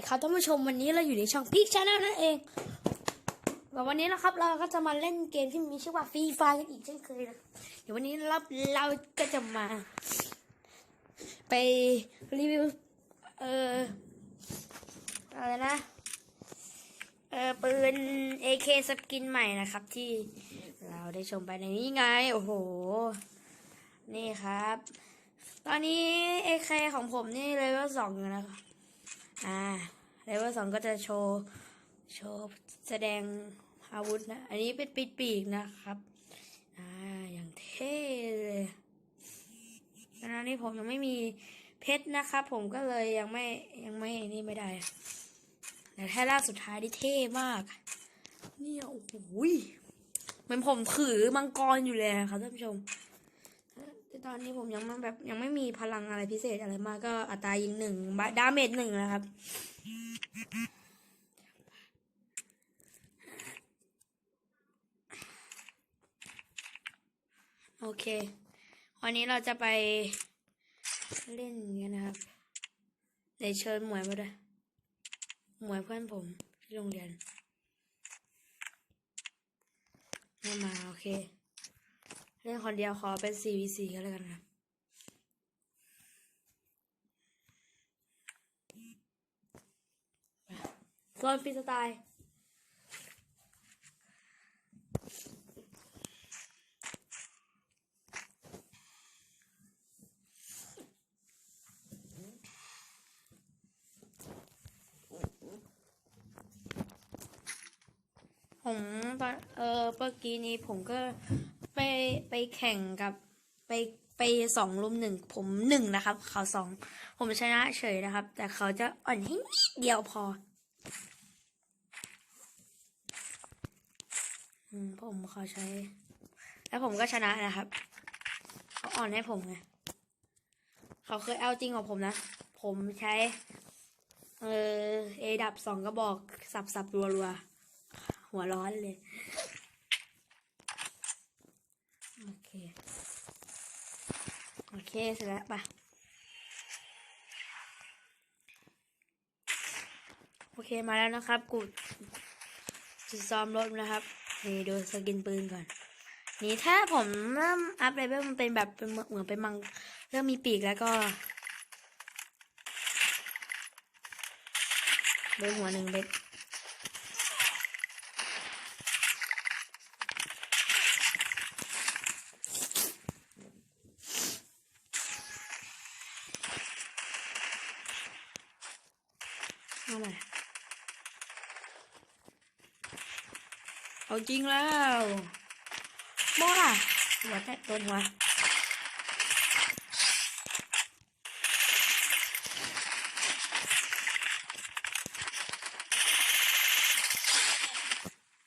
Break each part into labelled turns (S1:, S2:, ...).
S1: ดีครับท่านผู้ชมวันนี้เราอยู่ในช่องพิกชาแนลนั่นเองแล้ววันนี้นะครับเราก็จะมาเล่นเกมที่มีชื่อว่าฟรีไฟกันอีกเช่นเคยนะเดี๋ยววันนี้เราเราก็จะมา ไปรีวิวเอออะไรนะเออปืน AK สกินใหม่นะครับ ที่เราได้ชมไปในนี้ไง โอ้โห นี่ครับ ตอนนี้ AK ของผมนี่เลเวลสองอยู่นะครับ อ่าเลเวลสองก็จะโชว์ โชว์แสดงอาวุธนะ อันนี้เป็นปีกปีกนะครับ อ่า อย่างเท่เลยตอนนี้ผมยังไม่มีเพชรนะครับ ผมก็เลยยังไม่ยังไม่นี่ไม่ได้ แต่แค่ล่าสุดท้ายที่เท่มาก เนี่ยโอ้โหยเหมันผมถือมังกรอยู่เลยครับท่านผู้ชม ต่ตอนนี้ผมยังไม่แบบยังไม่มีพลังอะไรพิเศษอะไรมากก็อัตรายิงหนึ่งบะดาเมจหนึ่งนะครับ โอเค วันนี้เราจะไปเล่นอย่างเงี้ยนะครับเดี๋ยวเชิญหมวยมาด้วยหมวยเพื่อนผมที่โรงเรียน มา โอเค เล่นคนเดียวขอเป็น 4v4 ก็แล้วกันครับโซนฟีสไตล์ผมตอนเออเมื่อกี้นี้ผมก็ ไปไปแข่งกับไปไปสองรุมหนึ่งผมหนึ่งนะครับ เขาสองผมชนะเฉยนะครับ แต่เขาจะอ่อนให้นิดเดียวพอผมเขาใช้ แล้วผมก็ชนะนะครับ เขาอ่อนให้ผมไงเขาเคยเอาจริงของผมนะ ผมใช้ เออเอดับสองกระบอก สับสับรัวรัวหัวร้อนเลย โอเค โอ เคเสร็จแล้วปะโอเคมาแล้วนะครับกูจะซ้อมรถนะครับ นี่ดูสกินปืนก่อน นี่ถ้าผมเริ่มอัพเลเวลมันเป็นแบบเป็นเหมือนเป็นมังเริ่มมีปีกแล้วก็เบนหัวหนึ่งเบ็ด เอาใหม่เอาจริงแล้วโบ้ล่ะหัวแตะโดนหัว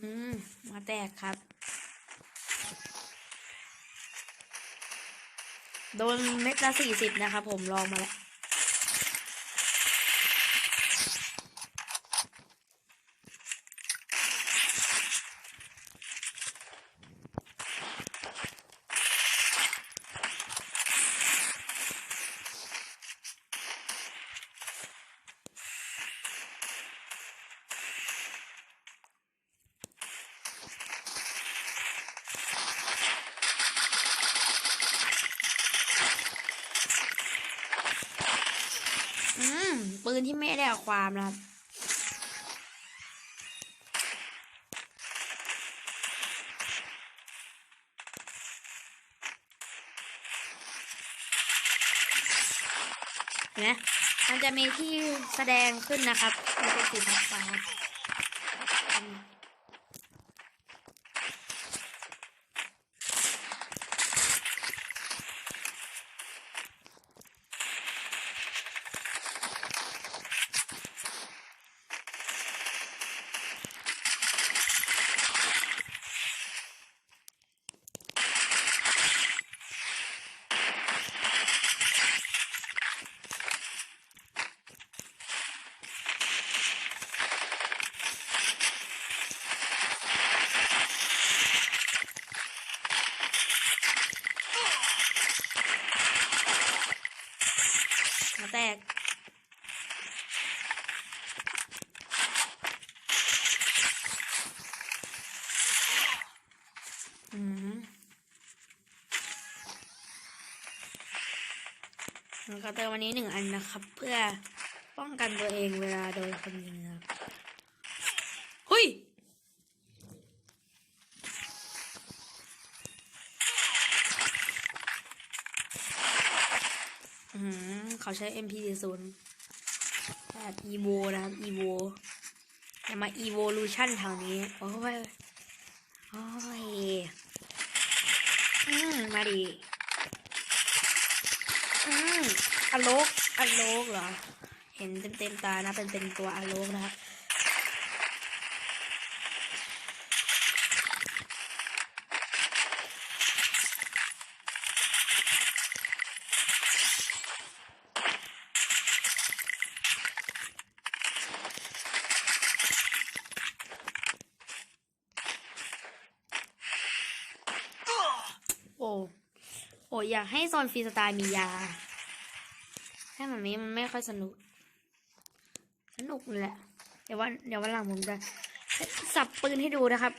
S1: อืมมาแตกครับ โดนเม็ดละสี่สิบนะครับผมลองมาแล้ว อืม ปืน ที่ไม่ได้เอาความนะครับเห็นไหมมันจะมีที่แสดงขึ้นนะครับมันเป็นสีฟ้า แตก อืมแล้วก็เติมวันนี้หนึ่งอันนะครับ เพื่อป้องกันตัวเองเวลาโดนคนยิงนครับ ใช้ MP40 แบบ EVO นะครับ EVO อย่ามา Evolution แถวนี้ โอ้ย โอ้ย อืม มาดิอืมอโลกอโลกเหรอ เห็นเต็มเต็มๆตานะ เป็นเป็นตัวอโลกนะครับ โอ้โอยากให้โซนฟรีสไตล์มียาถ้าแบบนี้มันไม่ค่อยสนุก สนุกเลยแหละ เดี๋ยววันเดี๋ยววันหลังผมจะสับปืนให้ดูนะครับ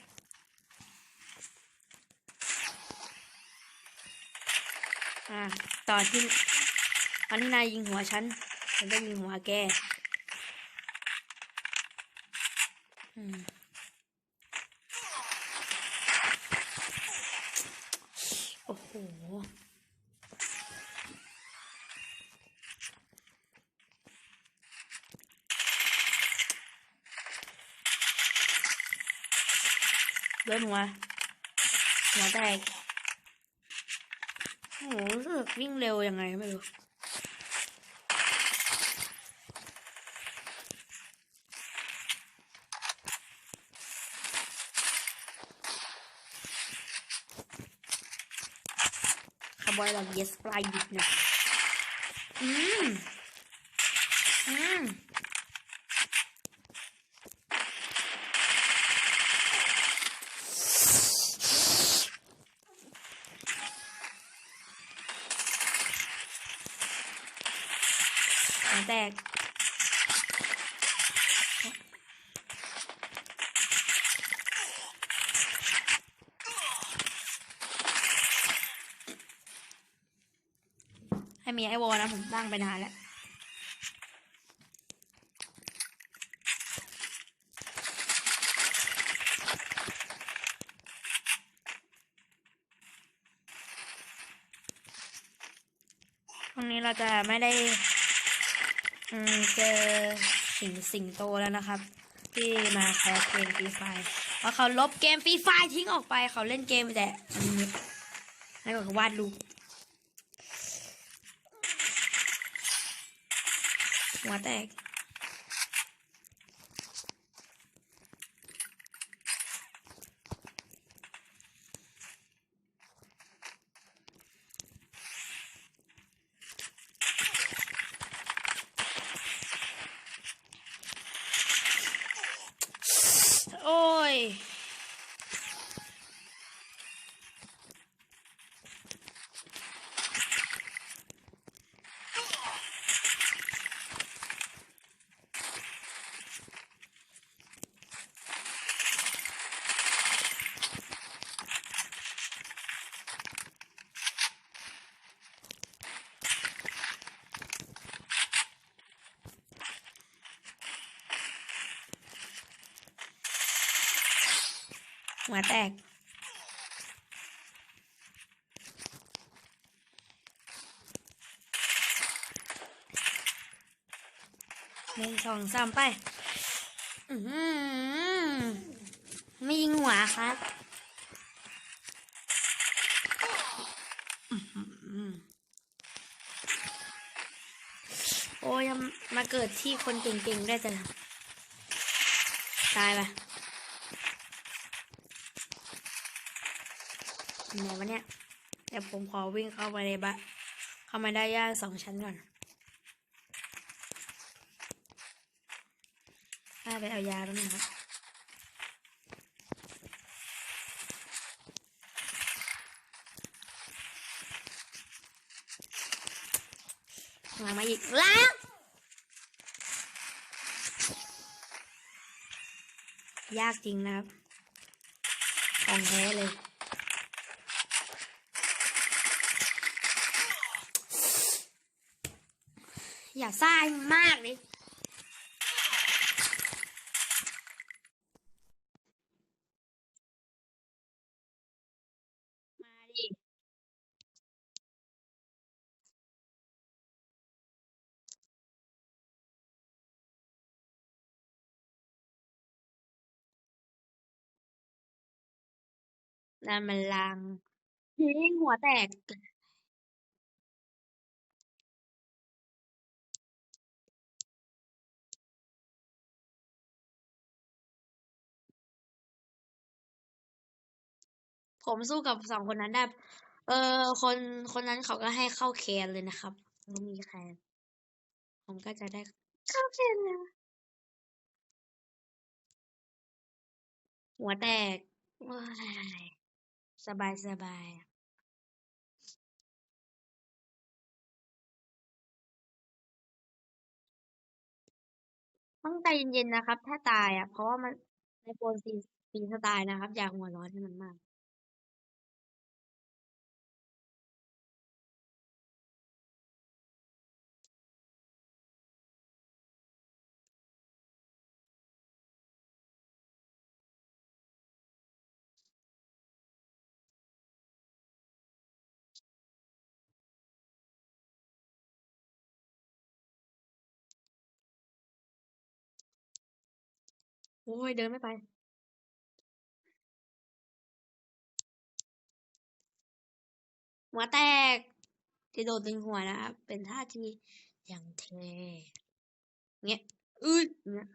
S1: อ่าตอนที่ตอนที่นายยิงหัวฉันฉันก็ยิงหัวแก อืม โอ้โห เดินหัวหัวแตกโอ้โหรู้สึกวิ่งเร็วยังไงไม่รู้คาร์บอยแบบ yes ปลายดิบนะอืมอืม มีไอวอลนะผมตั้งไปนานแล้ววันนี้เราจะไม่ได้เจอสิงสิงโตแล้วนะครับ ที่มาแคสเกมฟรีไฟเพราะเขาลบเกมฟรีไฟทิ้งออกไป เขาเล่นเกมแต่อันนี้แล้วก็วาดรูป หัวแตก โอ้ย หัวแตก หนึ่งสองสามไป อือหือไม่ยิงหัวครับโอ้ยมาเกิดที่คนเก่งๆได้แต่ละตายไป ไหนวะเนี่ยเดี๋ยวผมขอวิ่งเข้าไปในบ้านเข้ามาได้ย่าสองชั้นก่อนถ้าไปเอายาแล้วนะครับมามาอีกแล้วยากจริงนะครับของแท้เลย อย่าซ่ายมากเลยมาดินั่นมันลังยิงหัวแตก ผมสู้กับสองคนนั้นได้ เออคนคนนั้นเขาก็ให้เข้าแคนเลยนะครับไม่มีแคนผมก็จะได้เข้าแคนแล้วหัวแตกโอ้ยสบายสบายต้องใจเย็นๆนะครับ ถ้าตายอะ เพราะว่ามันในโฟนซีฟีสไตล์นะครับ อย่าหัวร้อนให้มันมาก โอ้ยเดินไม่ไป หัวแตก ที่โดนตึงหัวนะครับ เป็นท่าที่อย่างเท่เงี้ยอืดเงี้ย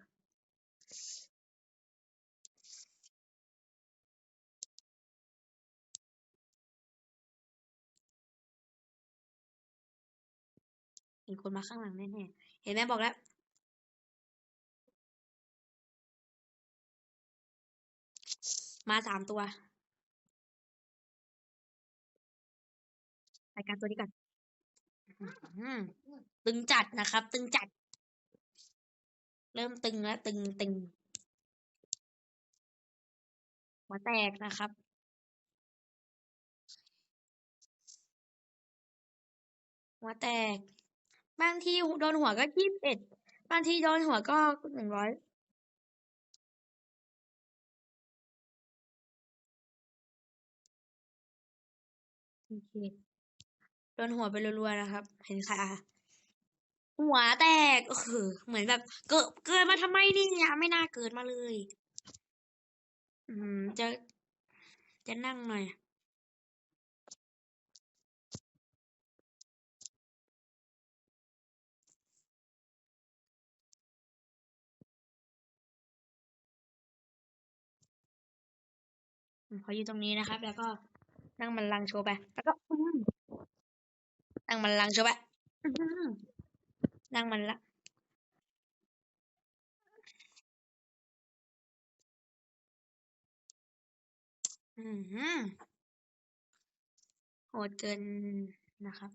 S1: เห็นคนมาข้างหลังแน่ๆเห็นไหมบอกแล้ว มาสามตัวรายการตัวนี้ก่อนตึงจัดนะครับ ตึงจัด เริ่มตึงแล้วตึงตึงหัวแตกนะครับหัวแตก บางทีโดนหัวก็ยี่สิบเอ็ดบางทีโดนหัวก็หนึ่งร้อย โอเคโดนหัวไปรัวๆนะครับ เห็นค่ะ หัวแตกเออเหมือนแบบ เกิดเกิดมาทำไมเนี่ยไม่น่าเกิดมาเลย อืม จะจะนั่งหน่อยอืมเขาอยู่ตรงนี้นะครับ แล้วก็ นั่งบัลลังก์โชว์ไป แล้วก็อืมนั่งบัลลังก์โชว์ไปอื้อหือนั่งมันละอือหือโหดเกินนะครับ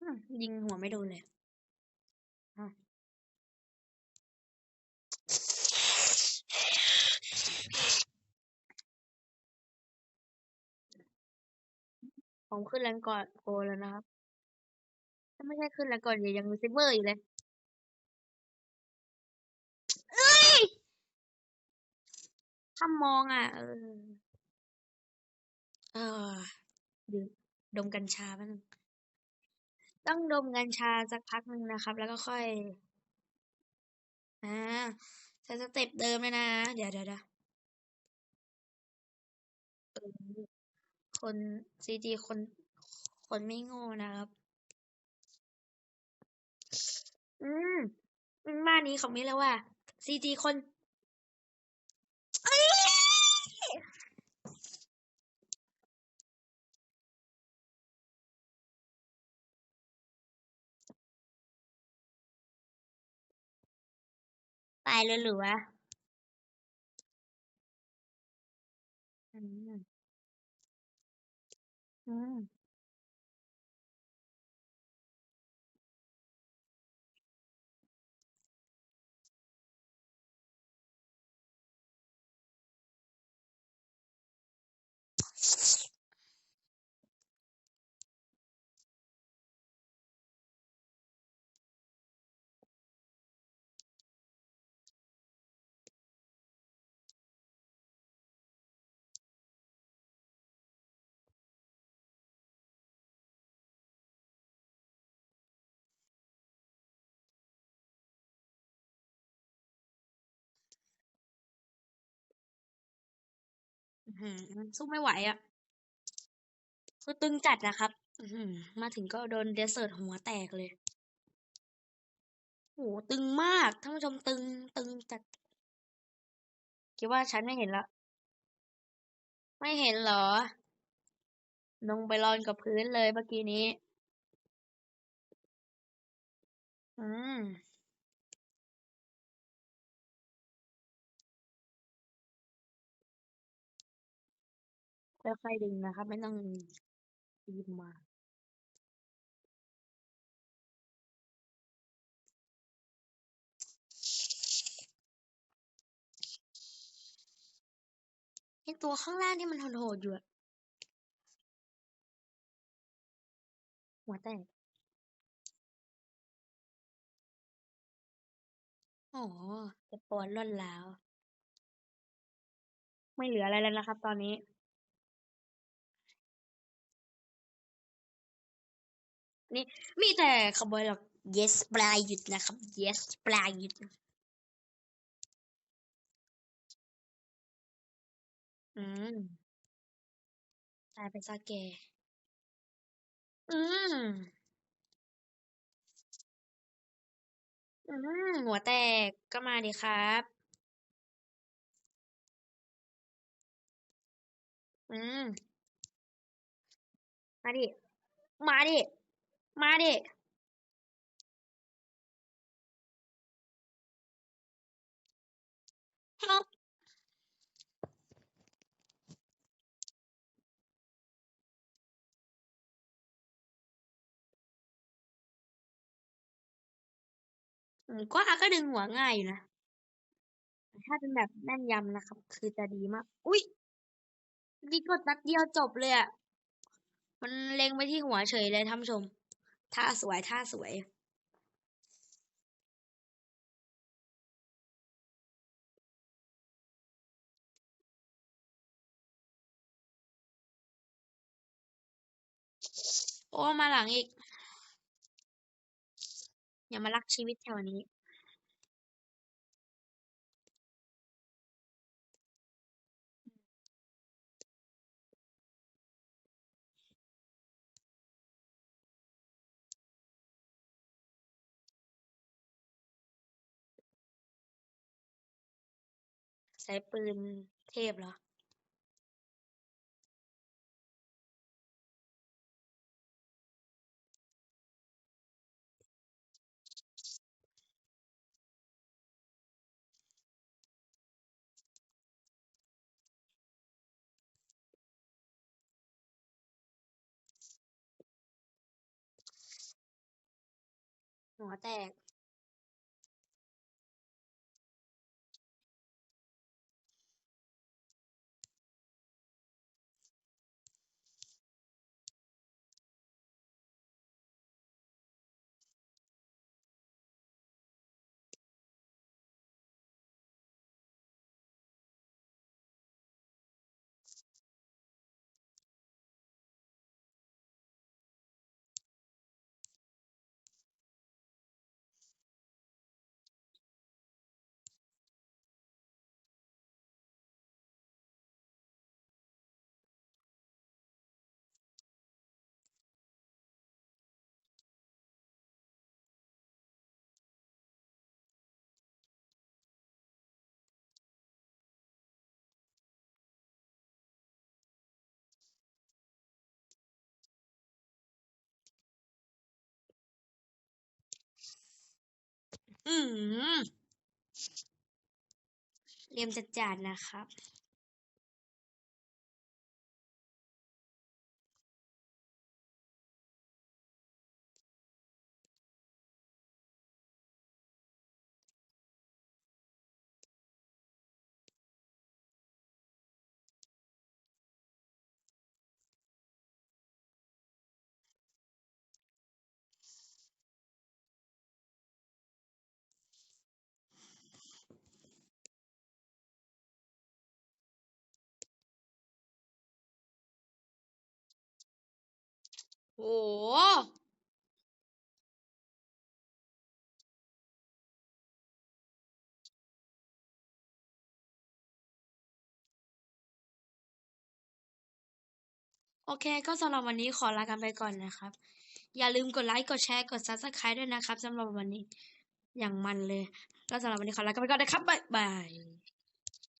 S1: อืมยิงหัวไม่โดนเลย ผมขึ้นแรงก่อนโกแล้วนะครับ ถ้าไม่ใช่ขึ้นแรงก่อนเดี๋ยวยังมีซิเวอร์อยู่เลยเอ้ยถ้ามองอะ เออ เออดื่มดมกัญชาแป๊บนึงต้องดมกัญชาสักพักหนึ่งนะครับ แล้วก็ค่อย อ่าใช้สเต็ปเดิมเลยนะ เดี๋ยวเดี๋ยวเดี๋ยว คนซีจีคน คนไม่โง่นะครับ อืมมบ้านนี้เขาไม่แล้วว่าซีจีคนเอ้ยตายเลยหรือวะอืม อื สู้ไม่ไหวอะ คือตึงจัดนะครับมาถึงก็โดนเดสเซิร์ตหัวแตกเลยโหตึงมากท่านผู้ชมตึง ตึงจัด คิดว่าฉันไม่เห็นละ ไม่เห็นเหรอ ลงไปรอนกับพื้นเลยเมื่อกี้นี้ อืม ค่อยๆดึงนะครับ ไม่ต้องรีบมาไอตัวข้างล่างที่มันโหดๆอยู่อะหัวแตกอ๋อเจ็บปวดร่นร้าวไม่เหลืออะไรแล้วนะครับตอนนี้ นี่มีแต่ขบอยหรอก yes ปลายหยุดนะครับ yes ปลายหยุดอืมตายไปซะแกอืมอืมหัวแตกก็มาดิครับ อืม มาดิ มาดิ มาดิ help อืมกว่าก็ดึงหัวง่ายอยู่นะ ถ้าเป็นแบบแม่นยำนะครับ คือจะดีมาก อุ๊ยดีกดนัดเดียวจบเลยอะมันเล็งไปที่หัวเฉยเลยท่านชม ท่าสวยท่าสวยโอ้ มาหลังอีก อย่ามารักชีวิตแถวนี้ ใช้ปืนเทพเหรอหัวแตก อืมเรียมจัดจานนะครับ โอ้โหเค ก็สำหรับวันนี้ขอลากันไปก่อนนะครับ อย่าลืมกดไลค์ กดแชร์ กด subscribe ด้วยนะครับสำหรับวันนี้อย่างมันเลยแล้วสำหรับวันนี้ขอลากันไปก่อนนะครับ บ๊ายบาย